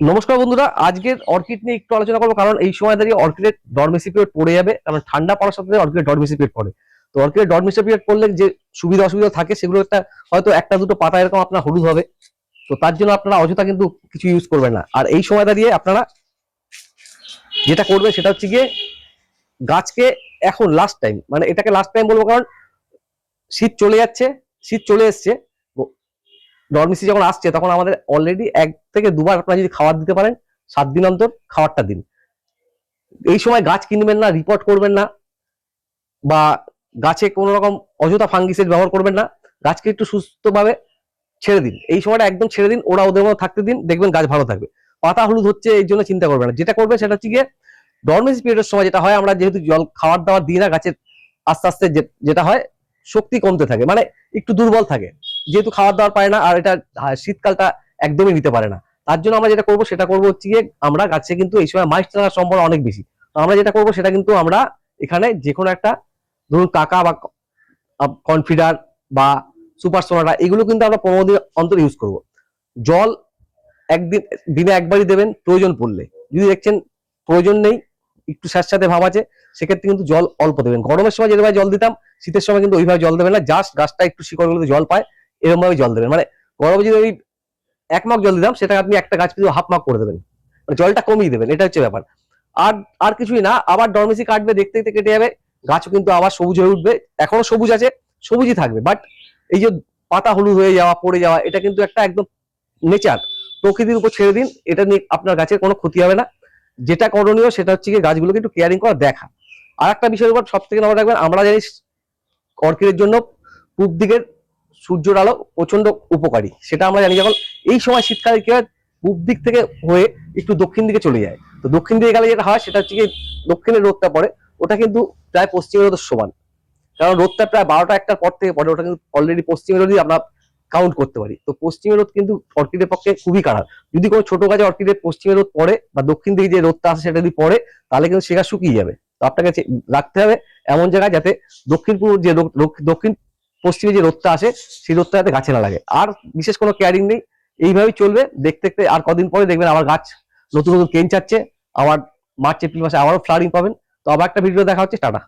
নমস্কার বন্ধুরা, আজকের অর্কিড নিয়ে একটু আলোচনা করব, কারণ এই সময় দাঁড়িয়ে অর্কিডের ডরমেসি পিরিয়ড পড়ে যাবে, কারণ ঠান্ডা পড়ার সাথে অর্কিডের ডরমেসি পিরিয়ড পড়ে। তো অর্কিডের ডরমেসি পিরিয়ড পড়লে যে সুবিধা অসুবিধা থাকে, সেগুলো একটা হয়তো একটা দুটো পাতা এরকম আপনার হলুদ হবে। তো তার জন্য আপনারা অযথা কিন্তু কিছু ইউজ করবেন না। আর এই সময় দাঁড়িয়ে আপনারা যেটা করবেন সেটা হচ্ছে গিয়ে গাছকে এখন লাস্ট টাইম মানে এটাকে লাস্ট টাইম বলব কারণ শীত চলে যাচ্ছে, শীত চলে এসছে ডরমিসি যখন আসছে, তখন আমাদের অলরেডি এক থেকে দুবার আপনারা যদি খাবার দিতে পারেন, সাত দিন অন্তর খাবারটা দিন। এই সময় গাছ কিনবেন না রিপোর্ট করবেন না, বা গাছে কোনো রকম অযথা ফাঙ্গিসের ব্যবহার করবেন না, গাছকে একটু সুস্থভাবে ছেড়ে দিন। এই সময়টা একদম ছেড়ে দিন, ওরা ওদের মতো থাকতে দিন, দেখবেন গাছ ভালো থাকবে। পাতা হলুদ হচ্ছে, এই জন্য চিন্তা করবেন না। যেটা করবে সেটা হচ্ছে গিয়ে ডরমেসি পিরিয়ডের সময় যেটা হয়, আমরা যেহেতু জল, খাবার দাবার দিই না, গাছের আস্তে আস্তে যেটা হয়, শক্তি কমতে থাকে। মানে একটু দুর্বল থাকে। যেহেতু খাবার দাবার পায় না, আর এটা শীতকালটা একদমই নিতে পারে না। তার জন্য আমরা যেটা করব, সেটা করব হচ্ছে গিয়ে আমরা গাছে কিন্তু এই সময় মাইস টানার সম্ভাবনা অনেক বেশি। তো আমরা যেটা করব, সেটা কিন্তু আমরা এখানে যে কোনো একটা, ধরুন কাকা বা কনফিডার বা সুপার সোনাটা এগুলো কিন্তু আমরা পনেরো দিন অন্তর ইউজ করব। জল একদিন, দিনে একবারই দেবেন, প্রয়োজন পড়লে। যদি দেখছেন প্রয়োজন নেই, একটু স্যাঁতস্যাঁতে ভাব আছে, সেক্ষেত্রে কিন্তু জল অল্প দেবেন। গরমের সময় যেভাবে জল দিতাম, শীতের সময় কিন্তু ওইভাবে জল দেবেন না জাস্ট গাছটা একটু শিকড়গুলোতে জল পায় এরকম ভাবে জল দেবেন। মানে গরমে যদি ওই এক মাগ জল দিতাম সেটা আপনি একটা গাছ কিন্তু হাফ মাগ করে দেবেন। মানে জলটা কমিয়ে দেবেন, এটা হচ্ছে ব্যাপার। আর আর কিছুই না, আবার ডরমেসি কাটবে, দেখতে দেখতে কেটে যাবে, গাছও কিন্তু আবার সবুজ হয়ে উঠবে, এখনও সবুজ আছে, সবুজই থাকবে। বাট এই যে পাতা হলুদ হয়ে যাওয়া, পড়ে যাওয়া, এটা কিন্তু একটা একদম নেচার প্রকৃতির উপর ছেড়ে দিন, এটা নিয়ে আপনার গাছের কোনো ক্ষতি হবে না। যেটা করণীয়, সেটা হচ্ছে কি গাছগুলোকে একটু কেয়ারিং করা, দেখা। আর একটা বিষয়ের উপর সব থেকে নজর রাখবেন, আমরা জানি অর্কিডের জন্য পূব দিকের সূর্যের আলো প্রচণ্ড উপকারী। সেটা আমরা জানি যখন এই সময় শীতকালে কি পূব দিক থেকে হয়ে একটু দক্ষিণ দিকে চলে যায়। তো দক্ষিণ দিকে গেলে যেটা হয়, সেটা হচ্ছে দক্ষিণের রোদটা পড়ে। ওটা কিন্তু প্রায় পশ্চিমের রোদের সমান। কারণ রোদটা প্রায় বারোটা একটার পর থেকে পড়ে, ওটা কিন্তু অলরেডি পশ্চিমের রোদই আমরা কাউন্ট করতে পারি। তো পশ্চিমের রোদ কিন্তু অর্কিডের পক্ষে খুবই খারাপ। যদি কোনো ছোট গাছে অর্কিডের পশ্চিমের রোদ পড়ে বা দক্ষিণ দিকে যে রোদটা আসে সেটা যদি পড়ে, তাহলে কিন্তু সেটা শুকিয়ে যাবে। তো আপনাকে রাখতে হবে এমন জায়গায় যাতে দক্ষিণ পূর্ব যে দক্ষিণ পশ্চিমে যে রোদটা আসে, সেই রোদটা যাতে গাছে না লাগে। আর বিশেষ কোনো কেয়ারিং নেই। এইভাবেই চলবে। দেখতে দেখতে আর কদিন পরে দেখবেন আমার গাছ নতুন নতুন কেন চাচ্ছে আবার মার্চ এপ্রিল মাসে আবারও ফ্লারিং পাবেন। তো আবার একটা ভিডিও দেখা হচ্ছে টাটা।